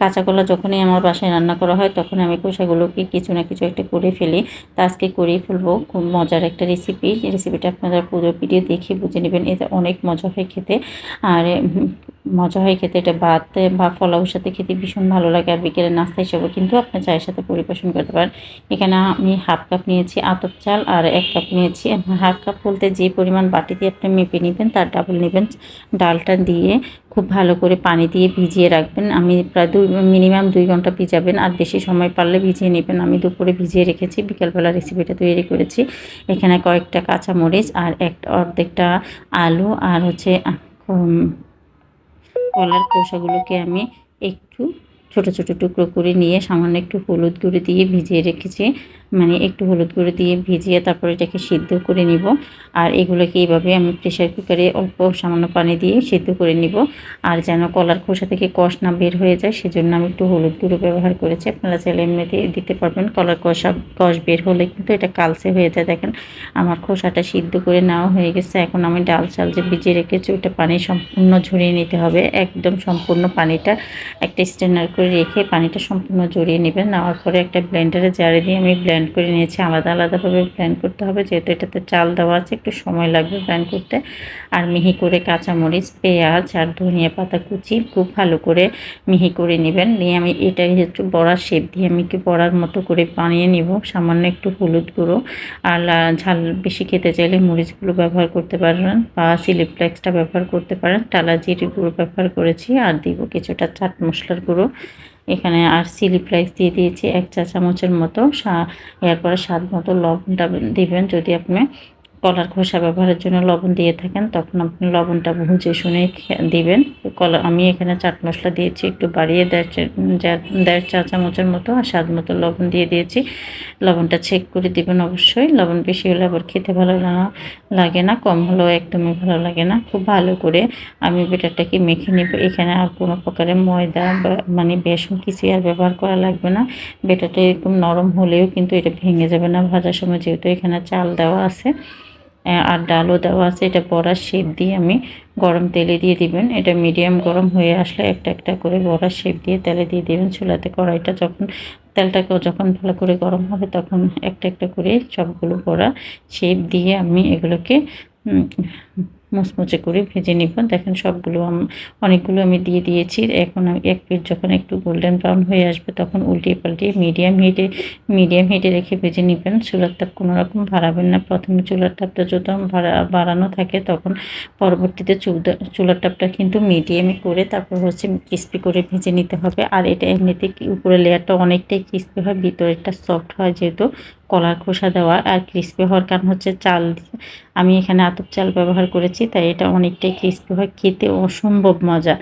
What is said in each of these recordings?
কাঁচা কলা যখনই আমার বাসায় রান্না করা হয়, তখন আমি খোসাগুলোকে কিছু না কিছু একটা করে ফেলি। তা আজকে করেই ফেলব। খুব মজার একটা রেসিপি রেসিপিটা আপনারা পুরো ভিডিও দেখে বুঝে নেবেন। এটা অনেক মজা হয় খেতে। আর মজা হয় খেতে। এটা ভাত বা ফলাউর সাথে খেতে ভীষণ ভালো লাগে। আর বিকেলের নাস্তা হিসেবে কিন্তু আপনার চায়ের সাথে পরিবেশন করতে পারেন। এখানে আমি হাফ কাপ নিয়েছি আতপ চাল আর এক কাপ নিয়েছি। হাফ কাপ বলতে যে পরিমাণ বাটি দিয়ে আপনি মেপে নেবেন, তার ডাবল নেবেন। ডালটা দিয়ে খুব ভালো করে পানি দিয়ে ভিজিয়ে রাখবেন। আমি প্রায় দুই মিনিমাম দুই ঘণ্টা ভিজাবেন আর বেশি সময় পারলে ভিজিয়ে নেবেন। আমি দুপুরে ভিজিয়ে রেখেছি, বিকালবেলা রেসিপিটা তৈরি করেছি। এখানে কয়েকটা কাঁচামরিচ আর একটা অর্ধেকটা আলু আর হচ্ছে কলার খোসাগুলোকে আমি একটু ছোট ছোট টুকরো করে নিয়ে সামান্য একটু হলুদ গুঁড়ো দিয়ে ভিজিয়ে রেখেছি। মানে একটু হলুদ গুঁড়ো দিয়ে ভিজিয়ে তারপর এটাকে সিদ্ধ করে নিব। আর এগুলোকে এইভাবে আমি প্রেশার কুকারে অল্প সামান্য পানি দিয়ে সিদ্ধ করে নিব। আর যেন কলার খোসা থেকে কষ না বের হয়ে যায়, সেজন্য আমি একটু হলুদ গুঁড়ো ব্যবহার করেছি। আপনারা চাইলে এমনিতে দিতে পারবেন, কলার কষা কষ বের হলে কিন্তু এটা কালচে হয়ে যায়। দেখেন, আমার খোসাটা সিদ্ধ করে নেওয়া হয়ে গেছে। এখন আমি ডাল চাল যে ভিজিয়ে রেখেছি, ওটা পানি সম্পূর্ণ ঝরিয়ে নিতে হবে। একদম সম্পূর্ণ পানিটা একটা স্ট্যান্ডার করে রেখে পানিটা সম্পূর্ণ জড়িয়ে নেবেন। নেওয়ার পরে একটা ব্লেন্ডারে জারে দিয়ে আমি ব্লেন্ড করে নিয়েছি। আলাদা আলাদাভাবে ব্লেন্ড করতে হবে। যেহেতু এটাতে চাল দেওয়া আছে, একটু সময় লাগবে ব্লেন্ড করতে। আর মিহি করে কাঁচামরিচ, পেঁয়াজ আর ধনিয়া পাতা কুচি খুব ভালো করে মিহি করে নেবেন। নিয়ে আমি এটা একটু বড়ার শেপ দিয়ে আমি একটু বড়ার মতো করে বানিয়ে নিব। সামান্য একটু হলুদ গুঁড়ো আর ঝাল বেশি খেতে চাইলে মরিচগুলো ব্যবহার করতে পারেন বা চিলি ফ্লেক্সটা ব্যবহার করতে পারেন। টালা জিরে গুঁড়ো ব্যবহার করেছি। আর দিব কিছুটা চাট মশলার গুঁড়ো। এখানে আর চিলি ফ্লেক্স দিয়ে দিয়েছি এক চা চামচের মতো। এরপরে স্বাদ মতো লবণটা দিবেন। যদি আপনি কলার খোসা ব্যবহারের জন্য লবণ দিয়ে থাকেন, তখন আপনি লবণটা ভুঁজে শুনে দিবেন। কলা, আমি এখানে চাট মশলা দিয়েছি, একটু বাড়িয়ে দেড় চা- চামচের মতো আর স্বাদ মতো লবণ দিয়ে দিয়েছি। লবণটা চেক করে দিবেন অবশ্যই, লবণ বেশি হলে আবার খেতে ভালো লাগে না, কম হলেও একদমই ভালো লাগে না, খুব ভালো করে আমি বেটারটাকে মেখে নেব। এখানে আর কোনো প্রকারের ময়দা বা মানে বেসন কিছু আর ব্যবহার করা লাগবে না বেটারটা এরকম নরম হলেও কিন্তু এটা ভেঙে যাবে না, ভাজার সময় যেহেতু এখানে চাল দেওয়া আছে। আর ডালও দেওয়া আছে। এটা বড়ার শেপ দিয়ে আমি গরম তেলে দিয়ে দিবেন। এটা মিডিয়াম গরম হয়ে আসলে একটা একটা করে বড়ার শেপ দিয়ে তেলে দিয়ে দিবেন চুলাতে কড়াইটা যখন, তেলটাকেও যখন ভালো করে গরম হবে তখন একটা একটা করে সবগুলো বড়া শেপ দিয়ে আমি এগুলোকে মুচমুচে করে ভেজে নিব। দেখেন সবগুলো অনেকগুলো আমি দিয়ে দিয়েছি। এখন এক পিঠ যখন একটু গোল্ডেন ব্রাউন হয়ে আসবে তখন উল্টিয়ে পাল্টিয়ে মিডিয়াম হিটে মিডিয়াম হিটে রেখে ভেজে নেবেন। চুলার তাপ কোনো রকম বাড়াবেন না। প্রথমে চুলার তাপটা যত বাড়া, বাড়ানো থাকে তখন পরবর্তীতে চুলার তাপটা কিন্তু মিডিয়ামে করে তারপর হচ্ছে ক্রিস্পি করে ভেজে নিতে হবে। আর এটা এমনিতে উপরে লেয়ারটা অনেকটাই ক্রিস্পি হয়, ভিতরেরটা সফট হয় যেহেতু। কলার খোসা দেওয়া আর ক্রিস্পি হওয়ার কারণ হচ্ছে চাল আমি এখানে আতপ চাল ব্যবহার করেছি, তাই এটা অনেকটাই ক্রিস্পি হয়, খেতে অসম্ভব মজা।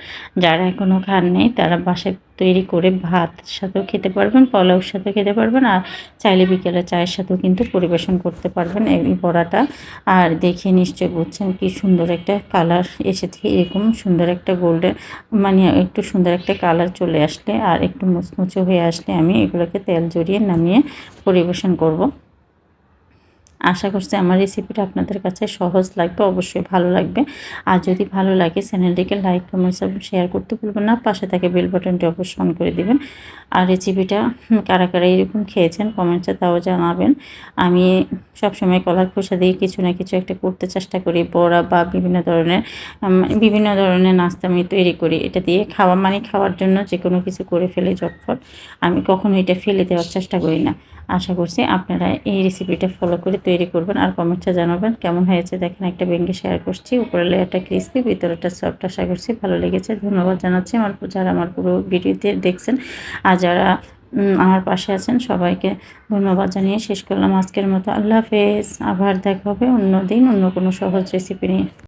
যারা এখনও খান নেই তারা বাসায় তৈরি করে ভাত সাথেও খেতে পারবেন, পোলাওর সাথে খেতে পারবেন, আর চাইলে বিকেলে চায়ের সাথেও কিন্তু পরিবেশন করতে পারবেন এই বড়াটা। আর দেখে নিশ্চয়ই বুঝছেন কি সুন্দর একটা কালার এসেছে, এরকম সুন্দর একটা গোল্ডেন মানে একটু সুন্দর একটা কালার চলে আসলে, আর একটু মুচমুচে হয়ে আসলে আমি এগুলোকে তেল জড়িয়ে নামিয়ে পরিবেশন করব। আশা করছি আমার রেসিপিটা আপনাদের কাছে সহজ লাগবে, অবশ্যই ভালো লাগবে। আর যদি ভালো লাগে, চ্যানেলটিকে লাইক কমেন্ট শেয়ার করতে ভুলবেন না। পাশে থাকে বেল বাটনটি অবশ্যই অন করে দেবেন। আর রেসিপিটা কারা কারা এরকম খেয়েছেন কমেন্টসে তাও জানাবেন। আমি সবসময় কলার খোসা দিয়ে কিছু না কিছু একটা করতে চেষ্টা করি, বড়া বা বিভিন্ন ধরনের বিভিন্ন ধরনের নাস্তা আমি তৈরি করি। এটা দিয়ে খাওয়া মানে খাওয়ার জন্য যে কোনো কিছু করে ফেলে ঝটফট আমি কখনো এটা ফেলে দেওয়ার চেষ্টা করি না। আশা করছি আপনারা এই রেসিপিটা ফলো করে তৈরি করবেন আর কমেন্টসে জানাবেন কেমন হয়েছে। দেখেন একটা ব্যাঙ্গে শেয়ার করছি উপরে লেয়ারটা ক্রিস্পি ভিতরেটা সফট আশা করছি ভালো লেগেছে। ধন্যবাদ জানাচ্ছি আমার যারা আমার পুরো ভিডিওতে দেখছেন আর যারা আমার পাশে আছেন সবাইকে ধন্যবাদ জানিয়ে শেষ করলাম আজকের মতো। আল্লাহ হাফেজ। আবার দেখা হবে অন্য দিন অন্য কোনো সহজ রেসিপি নিয়ে।